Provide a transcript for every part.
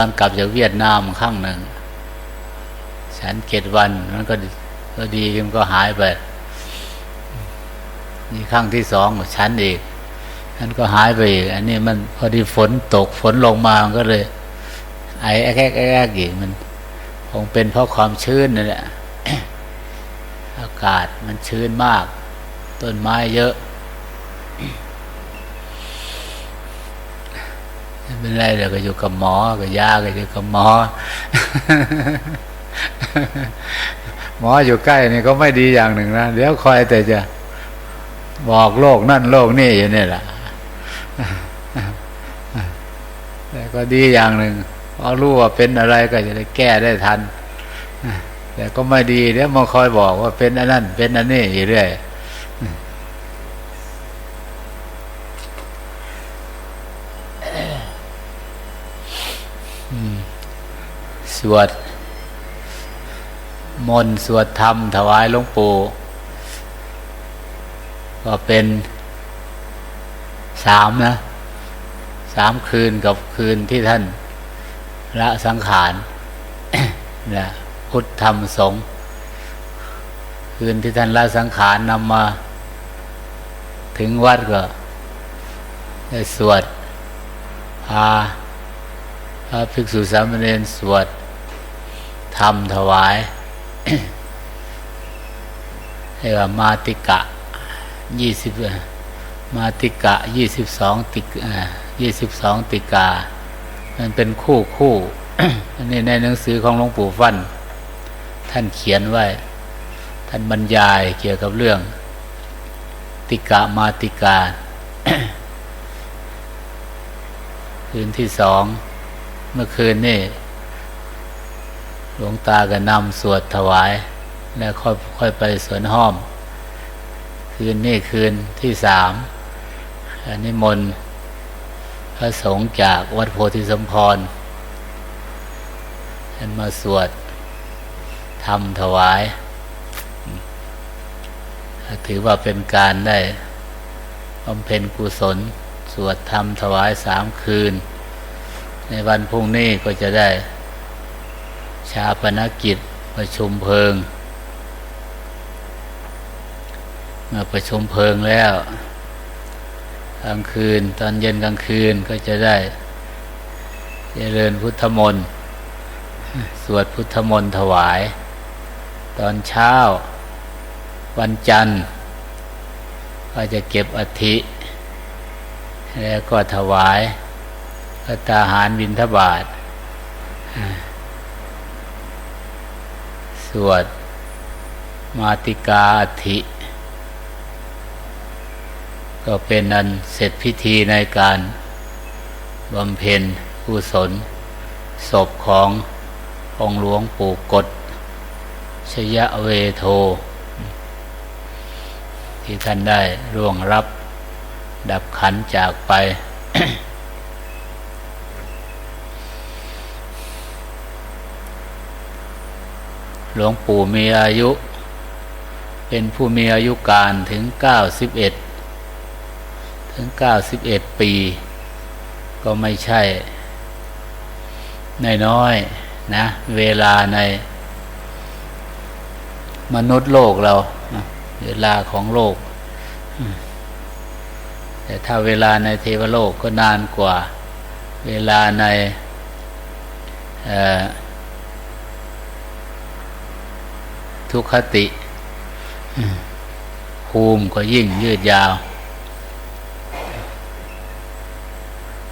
ตอนกลับจากเวียดนามครั้งหนึ่งฉันเจ็ดวันมันก็ก็ดีมันก็หายไปนี่ครั้งที่สองฉันอีกมันก็หายไปอีกอันนี้มันพอดีฝนตกฝนลงมามันก็เลย ไอแอ๊กแอ๊กแอ๊กแอ๊กอีกมัน คงเป็นเพราะความชื้นนั่นแหละอากาศมันชื้นมาก ต้นไม้เยอะ ไม่ เป็นไรเดี๋ยวก็อยู่กับหมอกับยาก็อยู่กับหมอ หมออยู่ใกล้นี่ก็ไม่ดีอย่างหนึ่งนะเดี๋ยวคอยแต่จะบอกโลกนั่นโลกนี่อยู่นี่แหละแต่ก็ดีอย่างหนึ่งพอรู้ว่าเป็นอะไรก็จะได้แก้ได้ทันแต่ก็ไม่ดีเดี๋ยวมาคอยบอกว่าเป็นอันนั้นเป็นอันนี้อยู่เรื่อย สวด มนต์สวดธรรม ถวายหลวงปู่ก็เป็นสามนะสามคืนกับคืนที่ท่านละสังขารนะพุทธธรรมสงฆ์คืนที่ท่านละสังขารนำมาถึงวัดก็ได้สวดพา พระภิกษุสามเณรสวดธรรมถวายเรียกว่ามาติกะยี่สิบมาติกะยี่สิบสองติกยี่สิบสองติกา มันเป็นคู่คู่อันนี้ในหนังสือของหลวงปู่ฟั่น ท่านเขียนไว้ ท่านบรรยายเกี่ยวกับเรื่อง ติกะมาติกาคืนที่สอง เมื่อคืนนี่หลวงตาก็นำสวดถวาย แล้วค่อยค่อยไปสวนห้อม คืนนี่คืนที่สามอันนี้มนต์พระสงฆ์จากวัดโพธิสมพรท่านมาสวดทำถวาย ถือว่าเป็นการได้บำเพ็ญกุศล สวดธรรมถวายสามคืน ในวันพรุ่งนี้ก็จะได้ ชาปนกิจประชุมเพลิง เมื่อประชุมเพลิงแล้วกลางคืน ตอนเย็นกลางคืนก็จะได้เจริญพุทธมนต์สวดพุทธมนต์ถวาย ตอนเช้า วันจันทร์ ก็จะเก็บอธิ แล้วก็ถวาย พระตาหารบินทบาทสวด มาติกาอธิ ก็เป็นอันเสร็จพิธีในการบำเพ็ญกุศล ศพขององหลวงปู่กฎชยะเวโท ที่ท่านได้ร่วงรับดับขันจากไป หลวงปู่มีอายุ เป็นผู้มีอายุการถึงเก้าสิบเอ็ดถึงเก้าสิบเอ็ดปี ก็ไม่ใช่น้อยนะ เวลาในมนุษย์โลกเรา เวลาของโลก แต่ถ้าเวลาในเทวโลกก็นานกว่า เวลาใน ทุกขติภูมิก็ยิ่งยืดยาว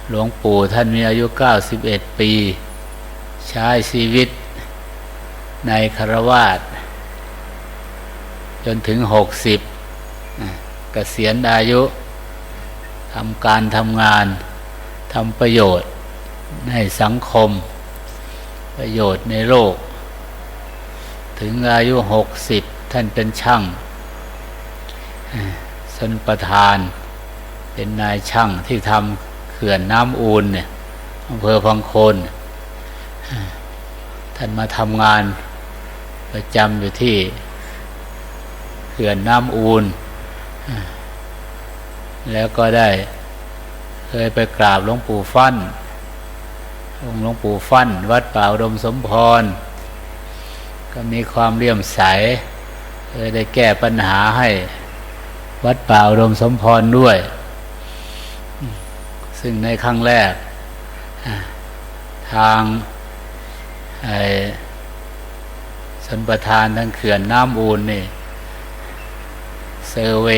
หลวงปู่ท่านมีอายุ91ปี ใช้ชีวิตในคารวาสจนถึง60เกษียณอายุทำการทำงานทำประโยชน์ในสังคม ประโยชน์ในโลก ถึงอายุหกสิบท่านเป็นช่างสนประธาน เป็นนายช่างที่ทำเขื่อนน้ำอูนเนี่ยอำเภอพังโคนท่านมาทำงานประจำอยู่ที่เขื่อนน้ำอูนแล้วก็ได้เคยไปกราบหลวงปู่ฟั่นองค์หลวงปู่ฟั่น วัดป่าอุดมสมพร ก็มีความเลี่ยมใสเออได้แก้ปัญหาให้วัดป่าอุดมสมพรด้วย ซึ่งในครั้งแรก ทางไอ้สนประธานทั้งเขื่อนน้ำอูนนี่ เซอร์เว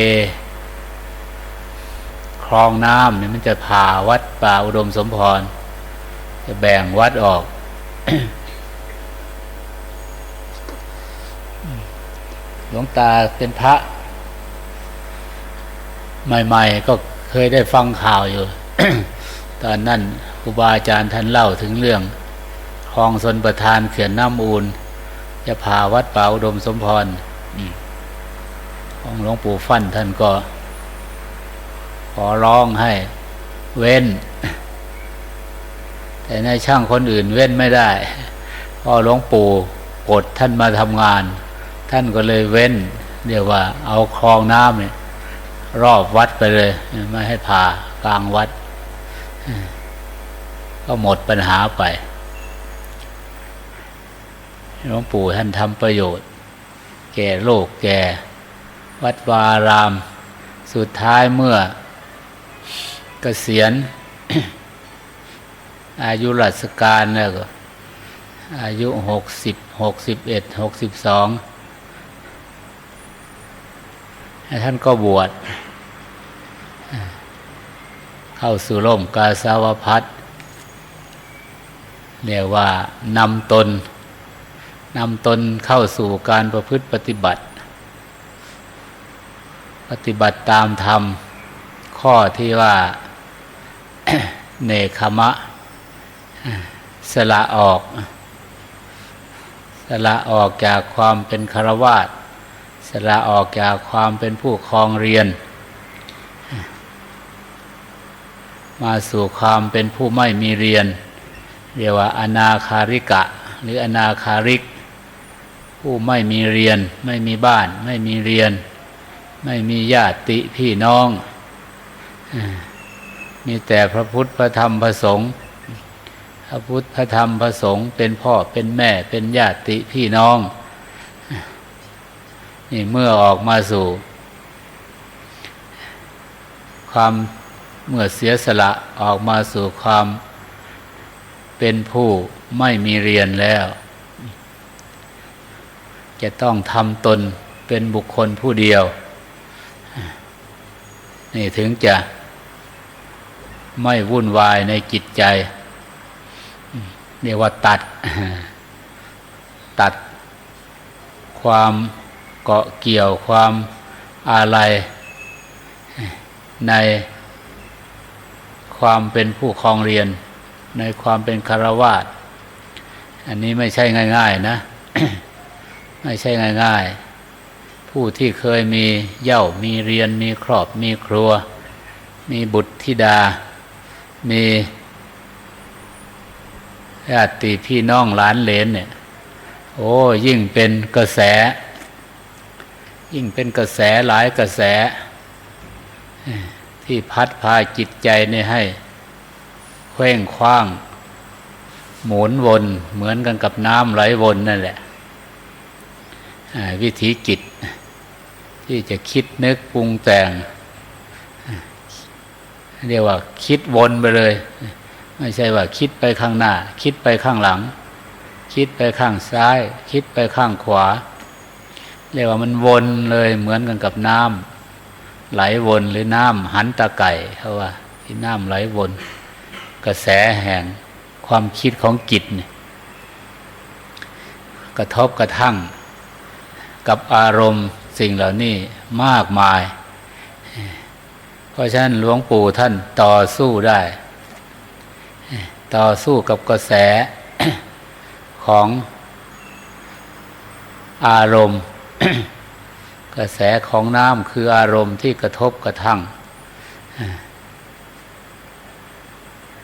คลองน้ำเนี่ยมันจะผ่าวัดป่าอุดมสมพร จะแบ่งวัดออก หลวงตาเป็นพระ ใหม่ ๆ ก็เคยได้ฟังข่าวอยู่ ตอนนั้นครูบาอาจารย์ท่านเล่าถึงเรื่องคลองสนประธานเขื่อนน้ำอูนจะพาวัดป่าอุดมสมพรของหลวงปู่ฟั่นท่านก็ ขอร้องให้เว้น แต่ในช่างคนอื่นเว้นไม่ได้เพราะหลวงปู่กดท่านมาทำงาน ท่านก็เลยเว้น เรียกว่า เอาคลองน้ำเนี่ยรอบวัดไปเลย ไม่ให้พากลางวัด ก็หมดปัญหาไปหลวงปู่ท่านทำประโยชน์ แก่โลกแก่ วัดวาอาราม สุดท้ายเมื่อเกษียณ อายุราชการแล้วก็อายุหกสิบหกสิบเอ็ดหกสิบสอง ท่านก็บวชเข้าสู่ร่มกาสาวพัฒเรียกว่านำตนนำตนเข้าสู่การประพฤติปฏิบัติ ปฏิบัติตามธรรม ข้อที่ว่าเนคขมะ สละออก สละออกจากความเป็นคารวาส สละออกจากความเป็นผู้ครองเรียน มาสู่ความเป็นผู้ไม่มีเรียน เรียกว่าอนาคาริกะ หรืออนาคาริก ผู้ไม่มีเรียน ไม่มีบ้าน ไม่มีเรียน ไม่มีญาติพี่น้อง มีแต่พระพุทธพระธรรมพระสงฆ์พระพุทธพระธรรมพระสงฆ์เป็นพ่อเป็นแม่เป็นญาติพี่น้อง นี่เมื่อออกมาสู่ ความเมื่อเสียสละออกมาสู่ความเป็นผู้ไม่มีเรียนแล้ว จะต้องทำตนเป็นบุคคลผู้เดียว นี่ถึงจะไม่วุ่นวายในจิตใจ เรียกว่าตัด ตัดความ เกาะเกี่ยวความอะไรในความเป็นผู้ครองเรียน ในความเป็นคารวาสอันนี้ไม่ใช่ง่าย ๆ นะ ไม่ใช่ง่าย ๆ ผู้ที่เคยมีเย่ามีเรียน มีครอบมีครัว มีบุตรธิดา มีญาติพี่น้องหลานเลนเนี่ย โอ้ยิ่งเป็นกระแส ยิ่งเป็นกระแสหลายกระแส ที่พัดพาจิตใจเนี่ยให้เคว้งคว้าง หมุนวนเหมือนกันกับน้ำไหลวนนั่นแหละวิธีจิต ที่จะคิดนึกปรุงแต่ง เรียกว่าคิดวนไปเลย ไม่ใช่ว่าคิดไปข้างหน้า คิดไปข้างหลัง คิดไปข้างซ้าย คิดไปข้างขวา เรียกว่ามันวนเลยเหมือนกันกับน้ำไหลวนหรือน้ำหันตะไก่เขาว่าที่น้ำไหลวน กระแสแห่งความคิดของจิตเนี่ยกระทบกระทั่ง กับอารมณ์สิ่งเหล่านี้มากมาย เพราะฉะนั้นหลวงปู่ท่านต่อสู้ได้ ต่อสู้กับกระแสของอารมณ์ กระแสของน้ำคืออารมณ์ที่กระทบกระทั่ง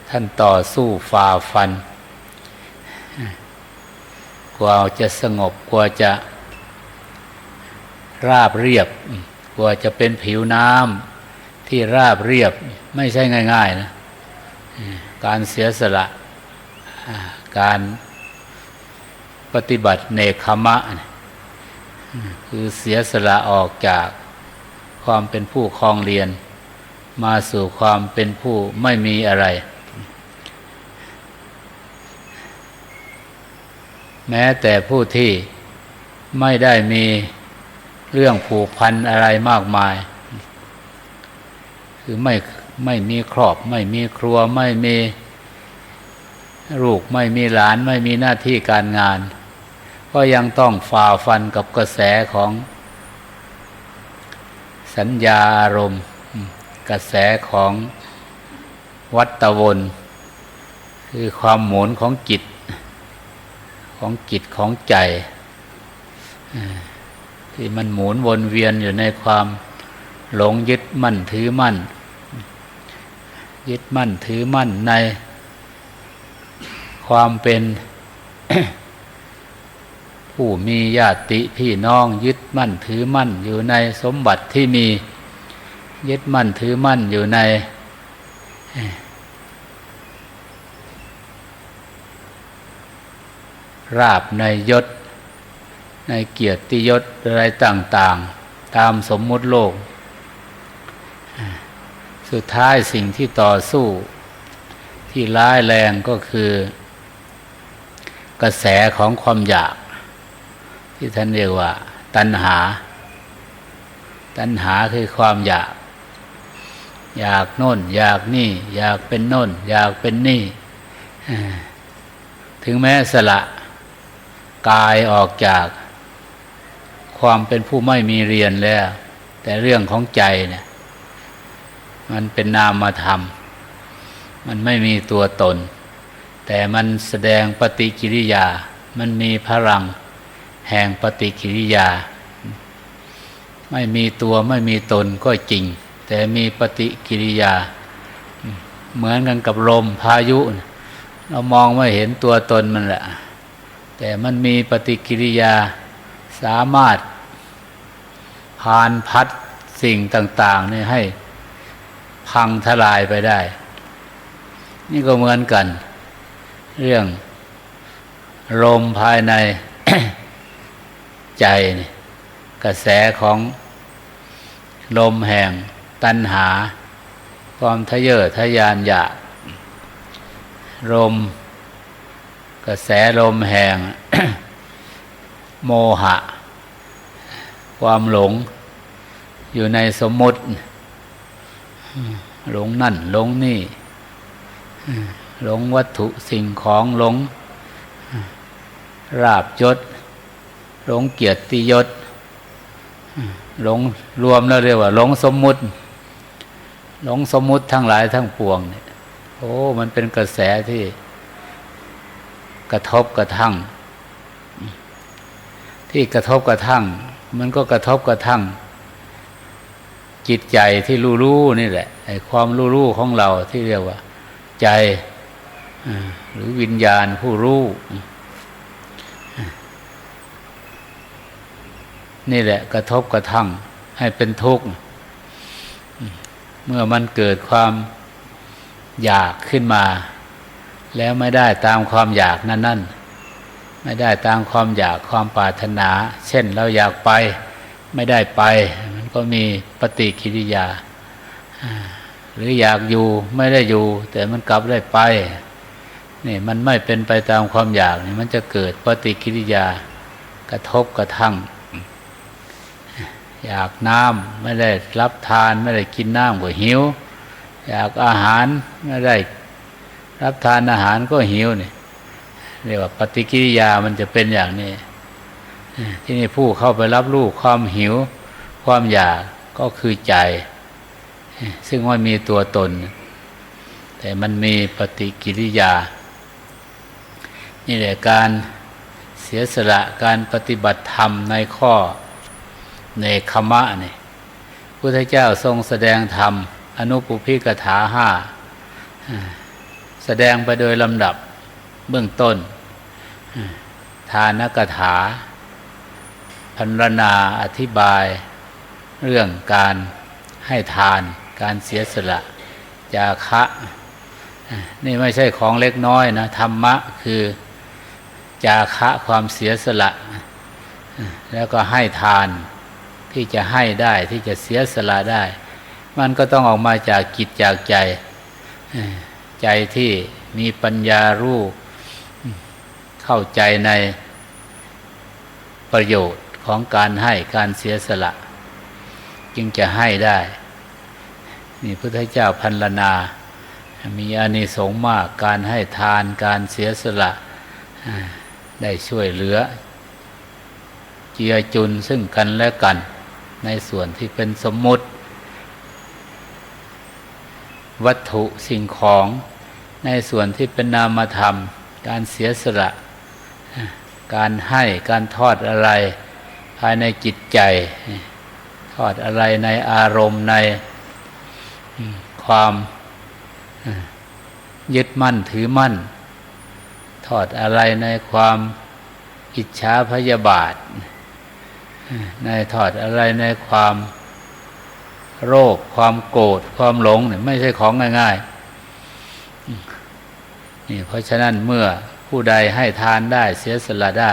ท่านต่อสู้ฝ่าฟัน กว่าจะสงบกว่าจะราบเรียบ กว่าจะเป็นผิวน้ำที่ราบเรียบไม่ใช่ง่าย ๆ นะ การเสียสละการปฏิบัติเนคขมะเนี่ย คือเสียสละออกจากความเป็นผู้คลองเรียน มาสู่ความเป็นผู้ไม่มีอะไร แม้แต่ผู้ที่ไม่ได้มีเรื่องผูกพันอะไรมากมาย คือไม่ไม่มีครอบ ไม่มีครัวไม่มีลูกไม่มีหลาน ไม่มีหน้าที่การงาน ก็ยังต้องฝ่าฟันกับกระแสของ สัญญาอารมณ์ กระแสของวัตวน คือความหมุนของจิต ของจิตของใจที่มันหมุนวนเวียนอยู่ในความหลงยึดมั่นถือมั่น ยึดมั่นถือมั่นในความเป็น ผู้มีญาติพี่น้องยึดมั่นถือมั่นอยู่ในสมบัติที่มียึดมั่นถือมั่นอยู่ใน ราบในยศ ในเกียรติยศอะไรต่าง ๆ ตามสมมุติโลก สุดท้ายสิ่งที่ต่อสู้ที่ร้ายแรงก็คือ กระแสของความอยาก ที่ท่านเรียกว่า ตัณหา ตัณหาคือความอยาก อยากโน่น อยากนี่ อยากเป็นโน่น อยากเป็นนี่ ถึงแม้สละกายออกจากความเป็นผู้ไม่มีเรียนแล้ว แต่เรื่องของใจเนี่ยมันเป็นนามธรรม มันไม่มีตัวตน แต่มันแสดงปฏิกิริยา มันมีพลัง แห่งปฏิกิริยา ไม่มีตัวไม่มีตนก็จริง แต่มีปฏิกิริยา เหมือนกันกับลมพายุ เรามองไม่เห็นตัวตนมันแหละ แต่มันมีปฏิกิริยาสามารถผ่านพัดสิ่งต่าง ๆ นี่ให้พังทลายไปได้ นี่ก็เหมือนกัน เรื่องลมภายใน ใจกระแสของลมแห่งตัณหา ความทะเยอทะยานอยากลมกระแสลมแห่ง โมหะ ความหลง อยู่ในสมมุติ หลงนั่นหลงนี่ หลงวัตถุสิ่งของหลง ราบยศ หลงเกียรติยศหลงรวมแล้วเรียกว่าหลงสมมุติ หลงสมมุติทั้งหลายทั้งปวงเนี่ยโอ้มันเป็นกระแสที่กระทบกระทั่ง ที่กระทบกระทั่ง มันก็กระทบกระทั่ง จิตใจที่รู้รู้นี่แหละไอ้ความรู้รู้ของเราที่เรียกว่า ใจหรือวิญญาณผู้รู้ นี่แหละกระทบกระทั่งให้เป็นทุกข์เมื่อมันเกิดความอยากขึ้นมา แล้วไม่ได้ตามความอยากนั่นนั่นไม่ได้ตามความอยากความปรารถนา เช่นเราอยากไปไม่ได้ไป มันก็มีปฏิกิริยา หรืออยากอยู่ไม่ได้อยู่ แต่มันกลับได้ไปนี่มันไม่เป็นไปตามความอยากนี่มันจะเกิดปฏิกิริยากระทบกระทั่ง อยากน้ำไม่ได้รับทานไม่ได้กินน้ำก็หิว อยากอาหารไม่ได้รับทานอาหารก็หิวเนี่ยเรียกว่าปฏิกิริยามันจะเป็นอย่างนี้ ที่นี่ผู้เข้าไปรับรู้ความหิว ความอยากก็คือใจ ซึ่งไม่มีตัวตน แต่มันมีปฏิกิริยา นี่แหละการเสียสละการปฏิบัติธรรมในข้อ ในคมะนี่พุทธเจ้าทรงแสดงธรรม อนุปุพิกถาห้าแสดงไปโดยลำดับเบื้องต้น ทานกถา พันรนาอธิบาย เรื่องการให้ทาน การเสียสละจาคะ นี่ไม่ใช่ของเล็กน้อยนะ ธรรมะคือจาคะความเสียสละ แล้วก็ให้ทาน ที่จะให้ได้ที่จะเสียสละได้ มันก็ต้องออกมาจากจิตจากใจ ใจที่มีปัญญารู้เข้าใจในประโยชน์ของการให้การเสียสละ จึงจะให้ได้ นี่พุทธเจ้าพันลนา มีอานิสงส์มากการให้ทานการเสียสละได้ช่วยเหลือ เจียจุนซึ่งกันและกัน ในส่วนที่เป็นสมมุติ วัตถุสิ่งของในส่วนที่เป็นนามธรรม การเสียสละ การให้การทอดอะไรภายในจิตใจ ทอดอะไรในอารมณ์ในความยึดมั่นถือมั่น ทอดอะไรในความอิจฉาพยาบาท ในทอดอะไรในความโรค ความโกรธความหลงเนี่ยไม่ใช่ของง่ายๆนี่เพราะฉะนั้นเมื่อผู้ใดให้ทานได้เสียสละได้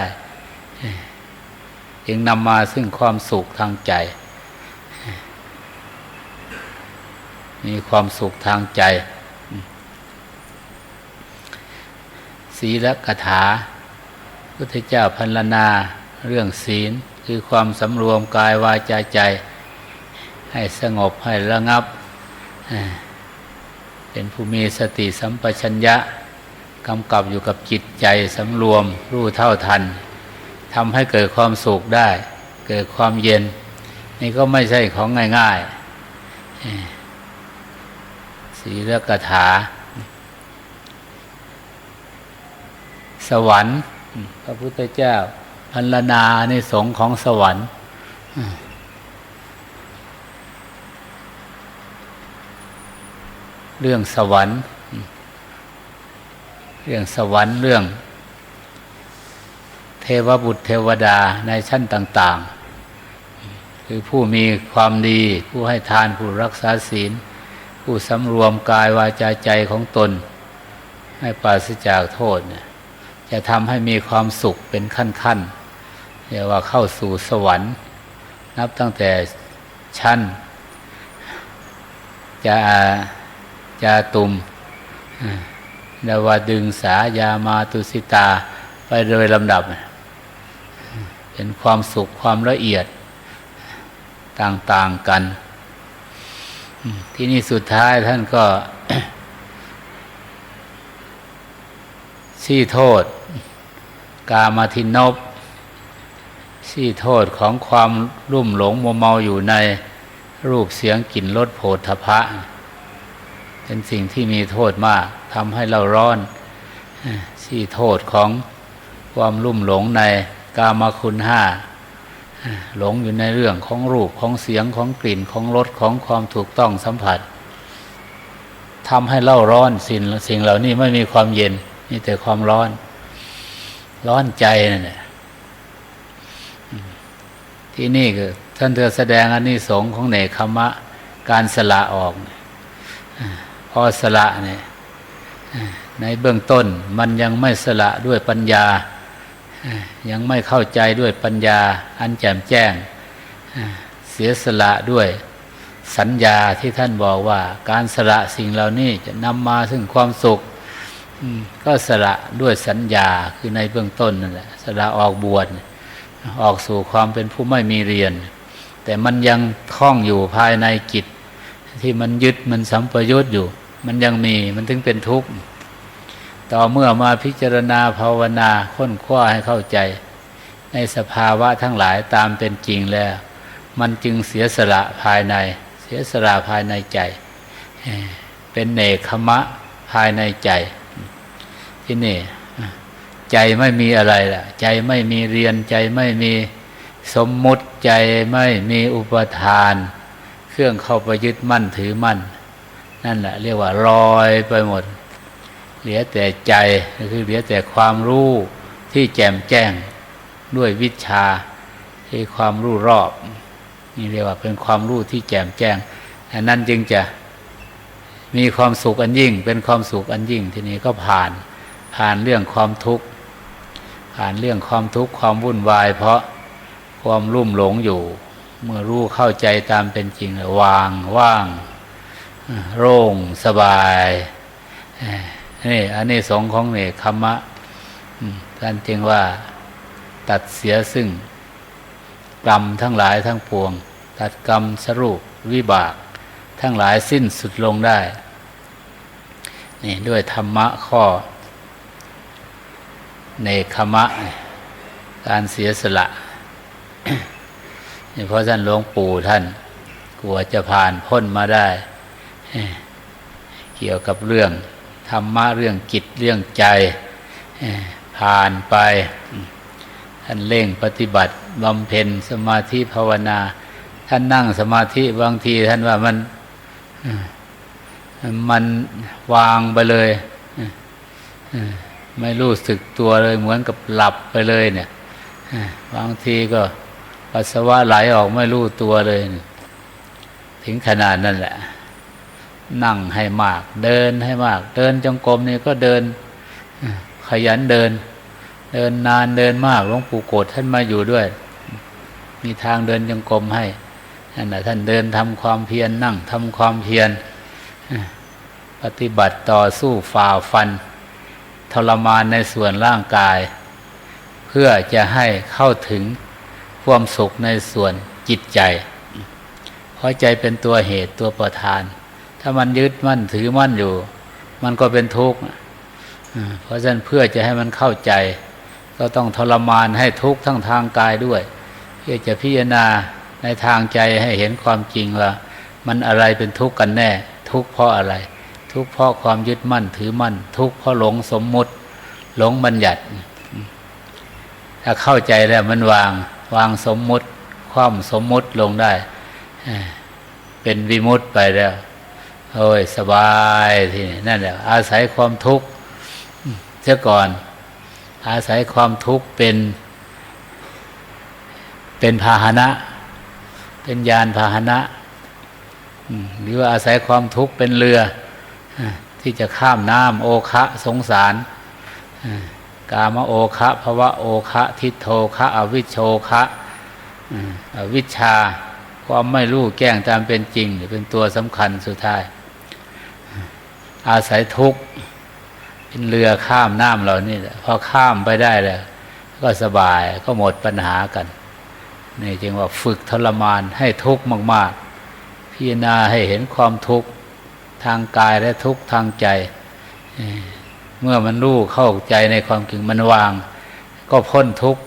จึงนำมาซึ่งความสุขทางใจ มีความสุขทางใจ ศีลกถา พุทธเจ้าพันลนาเรื่องศีล คือความสำรวมกายวาจาใจ ให้สงบให้ระงับ เป็นผู้มีสติสัมปชัญญะกำกับอยู่กับจิตใจสำรวมรู้เท่าทันทำให้เกิดความสุขได้ เกิดความเย็น นี่ก็ไม่ใช่ของง่ายๆศีลกถา สวรรค์พระพุทธเจ้า พันลนาในสงของสวรรค์เรื่องสวรรค์ เรื่องสวรรค์เรื่อง เทวบุตรเทวดาในชั้นต่าง ๆ คือผู้มีความดี ผู้ให้ทานผู้รักษาศีล ผู้สำรวมกายวาจาใจของตน ให้ปราศจากโทษเนี่ยจะทำให้มีความสุขเป็นขั้น ๆ เรียกว่าเข้าสู่สวรรค์ นับตั้งแต่ชั้นจะจะตุมดาวดึงสายามาตุสิตาไปโดยลำดับ เป็นความสุขความละเอียดต่างๆกัน ที่นี่สุดท้ายท่านก็ชี้โทษ กามาทินบ ชี้โทษของความรุ่มหลงมัวเมาอยู่ในรูปเสียงกลิ่นรสโผฏฐพะ เป็นสิ่งที่มีโทษมากทำให้เราร้อนชี้โทษของความรุ่มหลงในกามคุณห้าหลงอยู่ในเรื่องของรูปของเสียงของกลิ่นของรสของความถูกต้องสัมผัสทำให้เล่าร้อนสิ่งสิ่งเหล่านี้ไม่มีความเย็นมีแต่ความร้อน ร้อนใจนั่นแหละ ที่นี่คือ ท่านเธอแสดงอันนี้สงของเนคขมะ การสละออกพอสละเนี่ยในเบื้องต้นมันยังไม่สละด้วยปัญญา ยังไม่เข้าใจด้วยปัญญา อันแจ่มแจ้ง เสียสละด้วยสัญญาที่ท่านบอกว่า การสละสิ่งเหล่านี้จะนำมาซึ่งความสุขก็สละด้วยสัญญาคือในเบื้องต้นนั่นแหละสละออกบวช ออกสู่ความเป็นผู้ไม่มีเรียน แต่มันยังคล้องอยู่ภายในจิต ที่มันยึดมันสัมปยุตอยู่ มันยังมีมันถึงเป็นทุกข์ต่อเมื่อมาพิจารณาภาวนาค้นคว้าให้เข้าใจ ในสภาวะทั้งหลายตามเป็นจริงแล้ว มันจึงเสียสละภายใน เสียสละภายในใจ เป็นเนคขมะภายในใจที่นี่ ใจไม่มีอะไรล่ะ ใจไม่มีเรียนใจไม่มีสมมุติใจไม่มีอุปทาน เครื่องเข้าไปยึดมั่นถือมั่น นั่นแหละเรียกว่าลอยไปหมด เหลือแต่ใจคือเหลือแต่ความรู้ที่แจ่มแจ้งด้วยวิชาที่ความรู้รอบ นี่เรียกว่าเป็นความรู้ที่แจ่มแจ้งอันนั้นจึงจะมีความสุขอันยิ่ง เป็นความสุขอันยิ่งทีนี้ก็ผ่านผ่านเรื่องความทุกข์ ผ่านเรื่องความทุกข์ความวุ่นวาย เพราะความรุ่มหลงอยู่ เมื่อรู้เข้าใจตามเป็นจริงวางว่าง โล่งสบายนี่อันนี้สองของเนคขมะอืมท่านจึงว่าตัดเสียซึ่ง กรรมทั้งหลายทั้งปวง ตัดกรรมสรุปวิบาก ทั้งหลายสิ้นสุดลงได้ นี่ด้วยธรรมะข้อ เนคขมะ การเสียสละนี่เพราะท่านหลวงปู่ท่านกลัวจะผ่านพ้นมาได้ เกี่ยวกับเรื่องธรรมะเรื่องจิตเรื่องใจผ่านไป ท่านเร่งปฏิบัติบำเพ็ญสมาธิภาวนา ท่านนั่งสมาธิบางทีท่านว่ามันมันวางไปเลย ไม่รู้สึกตัวเลยเหมือนกับหลับไปเลยเนี่ยบางทีก็ปัสสาวะไหลออกไม่รู้ตัวเลย ถึงขนาดนั่นแหละ นั่งให้มาก เดินให้มาก เดินจงกรมนี่ก็เดิน ขยันเดิน เดินนานเดินมากหลวงปู่โกฏท่านมาอยู่ด้วย มีทางเดินจงกรมให้นั่นแหละท่านเดินทำความเพียรนนั่งทำความเพียรปฏิบัติต่อสู้ฝ่าฟัน ทรมานในส่วนร่างกาย เพื่อจะให้เข้าถึงความสุขในส่วนจิตใจ เพราะใจเป็นตัวเหตุตัวประธาน ถ้ามันยึดมั่นถือมั่นอยู่ มันก็เป็นทุกข์เพราะฉะนั้นเพื่อจะให้มันเข้าใจ ก็ต้องทรมานให้ทุกข์ทั้งทางกายด้วย เพื่อจะพิจารณาในทางใจให้เห็นความจริงว่า มันอะไรเป็นทุกข์กันแน่ ทุกข์เพราะอะไร ทุกข์เพราะความยึดมั่นถือมั่น ทุกข์เพราะหลงสมมุติ หลงบัญญัติ ถ้าเข้าใจแล้วมันวาง วางสมมุติ ความสมมุติลงได้ เป็นวิมุตต์ไปแล้วโอ้ยสบายทีนี้นั่นแหละอาศัยความทุกข์เสียก่อน อาศัยความทุกข์เป็น เป็นพาหนะ เป็นยานพาหนะหรือว่าอาศัยความทุกข์เป็นเรือ ที่จะข้ามน้ำโอคะสงสารกามโอคะภวะโอคะทิโทคะอวิชโชคะอวิชชาความไม่รู้แก้งตามเป็นจริงเป็นตัวสำคัญสุดท้าย อาศัยทุกข์เป็นเรือข้ามน้ำเรานี่แหละพอข้ามไปได้แล้วก็สบายก็หมดปัญหากันนี่จึงว่าฝึกทรมานให้ทุกข์มาก ๆ พิจารณาให้เห็นความทุกข์ ทางกายและทุกข์ทางใจ เมื่อมันรู้เข้าใจในความจริงมันวาง ก็พ้นทุกข์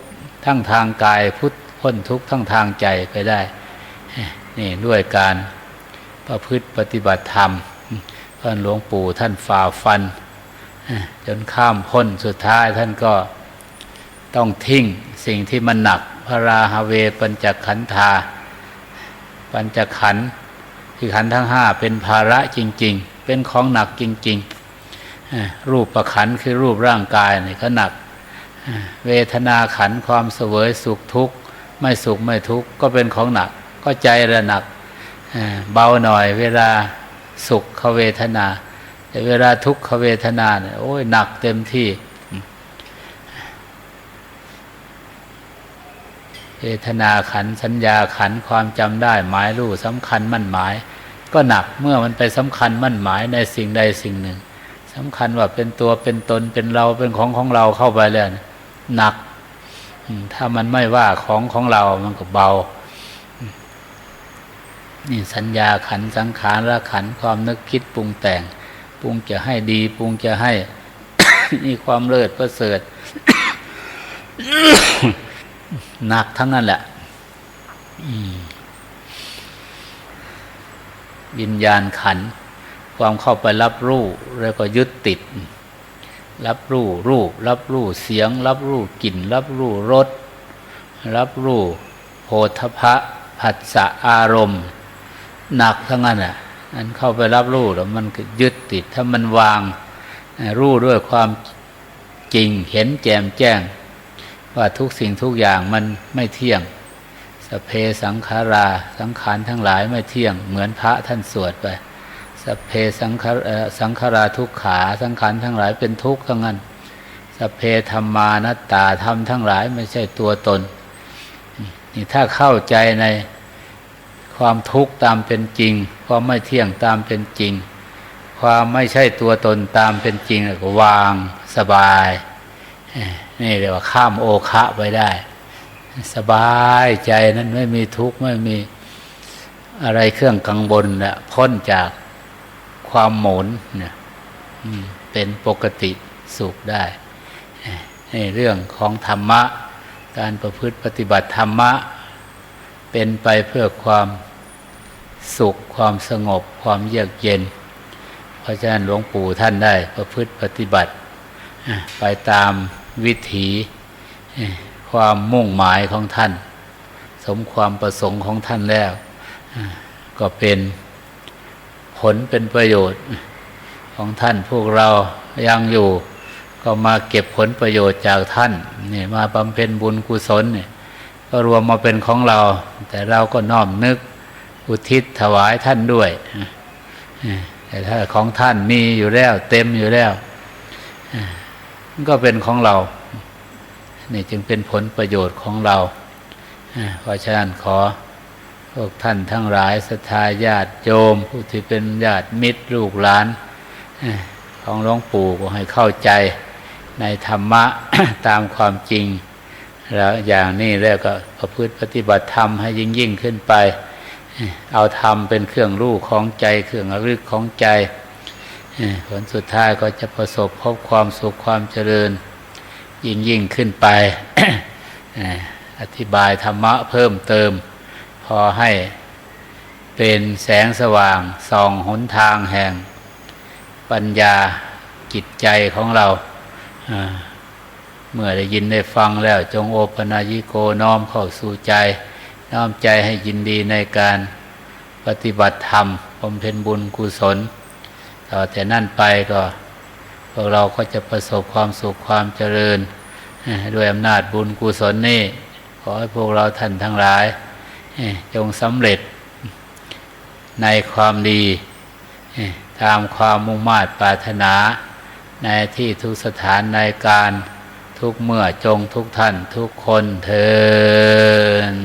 ทั้งทางกายพุทธพ้นทุกข์ทั้งทางใจไปได้ นี่ด้วยการประพฤติปฏิบัติธรรมท่านหลวงปู่ท่านฝ่าฟัน จนข้ามพ้นสุดท้ายท่านก็ต้องทิ้งสิ่งที่มันหนัก พระราฮาเวปัญจขันธาปัญจขันธ์ คือขันทั้งห้าเป็นภาระจริง ๆ เป็นของหนักจริงๆรูปประขันคือรูปร่างกายนี่ก็หนัก เวทนาขันความเสวยสุขทุกข์ ไม่สุขไม่ทุกข์ก็เป็นของหนัก ก็ใจระหนักเบาหน่อยเวลาสุขขเวทนา แต่เวลาทุกขเวทนาเนี่ยโอ้ยหนักเต็มที่ เวทนาขันสัญญาขันความจำได้หมายรู้สำคัญมั่นหมาย ก็หนักเมื่อมันไปสำคัญมั่นหมายในสิ่งใดสิ่งหนึ่งสำคัญว่าเป็นตัวเป็นตนเป็นเราเป็นของของเราเข้าไปแล้วหนัก ถ้ามันไม่ว่าของของเรามันก็เบานี่สัญญาขันสังขารละขันความนึกคิดปรุงแต่ง ปรุงจะให้ดี ปรุงจะให้มีความเลิศประเสริฐ หนักทั้งนั้นแหละวิญญาณขัน ความเข้าไปรับรู้แล้วก็ยึดติด รับรู้รูป รับรู้เสียง รับรู้กลิ่น รับรู้รสรับรู้โพธพะผัสสะอารมณ์ หนักทั้งนั้นอะอันเข้าไปรับรู้แล้วมันยึดติด ถ้ามันวางรู้ด้วยความจริงเห็นแจ่มแจ้ง ว่าทุกสิ่งทุกอย่างมันไม่เที่ยง สเพสังขาราสังขารทั้งหลายไม่เที่ยง เหมือนพระท่านสวดไป สเพสังขารเอ่อสังขาราทุกขาสังขารทั้งหลายเป็นทุกข์ทั้งนั้น สเพธรรมานัตตาธรรมทั้งหลายไม่ใช่ตัวตนนี่ถ้าเข้าใจในความทุกข์ตามเป็นจริง ความไม่เที่ยงตามเป็นจริง ความไม่ใช่ตัวตนตามเป็นจริงวก็วางสบายอ นี่เรียกว่าข้ามโอคะไปได้ สบายใจนั้นไม่มีทุกข์ไม่มีอะไรเครื่องกังวลละพ้นจากความหมุนเนี่ยเป็นปกติสุขได้ในเรื่องของธรรมะ การประพฤติปฏิบัติธรรมะ เป็นไปเพื่อความสุขความสงบความเยือกเย็น เพราะฉะนั้นหลวงปู่ท่านได้ประพฤติปฏิบัติไปตาม วิถีความมุ่งหมายของท่าน สมความประสงค์ของท่านแล้ว ก็เป็นผลเป็นประโยชน์ของท่านพวกเรายังอยู่ ก็มาเก็บผลประโยชน์จากท่านนี่มาบำเพ็ญบุญกุศลเนี่ยก็รวมมาเป็นของเรา แต่เราก็น้อมนึกอุทิศถวายท่านด้วยแต่ถ้าของท่านมีอยู่แล้ว เต็มอยู่แล้ว ก็เป็นของเรานี่จึงเป็นผลประโยชน์ของเราอ่าเพราะฉะนั้นขอพวกท่านทั้งหลายศรัทธาญาติโยม ผู้ที่เป็นญาติมิตรลูกหลานของหลวงปู่ก็ให้เข้าใจในธรรมะ ตามความจริง แล้วอย่างนี้แล้วก็ประพฤติปฏิบัติธรรมให้ยิ่งยิ่งขึ้นไป เอาธรรมเป็นเครื่องรู้ของใจ เครื่องระลึกของใจ ผลสุดท้ายก็จะประสบพบความสุขความเจริญ ยิ่งยิ่งขึ้นไป อธิบายธรรมะเพิ่มเติม พอให้เป็นแสงสว่างส่องหนทางแห่ง ปัญญาจิตใจของเรา เมื่อได้ยินได้ฟังแล้วจงโอปนายิโกน้อมเข้าสู่ใจ น้อมใจให้ยินดีในการปฏิบัติธรรมบำเพ็ญบุญกุศล ต่อแต่นั่นไปก็พวกเราก็จะประสบความสุขความเจริญ ด้วยอำนาจบุญกุศลนี่ขอให้พวกเราท่านทั้งหลาย จงสำเร็จในความดี ตามความมุ่งมา่ปรารถนา ในที่ทุกสถานในการทุกเมื่อจงทุกท่านทุกคนเทิน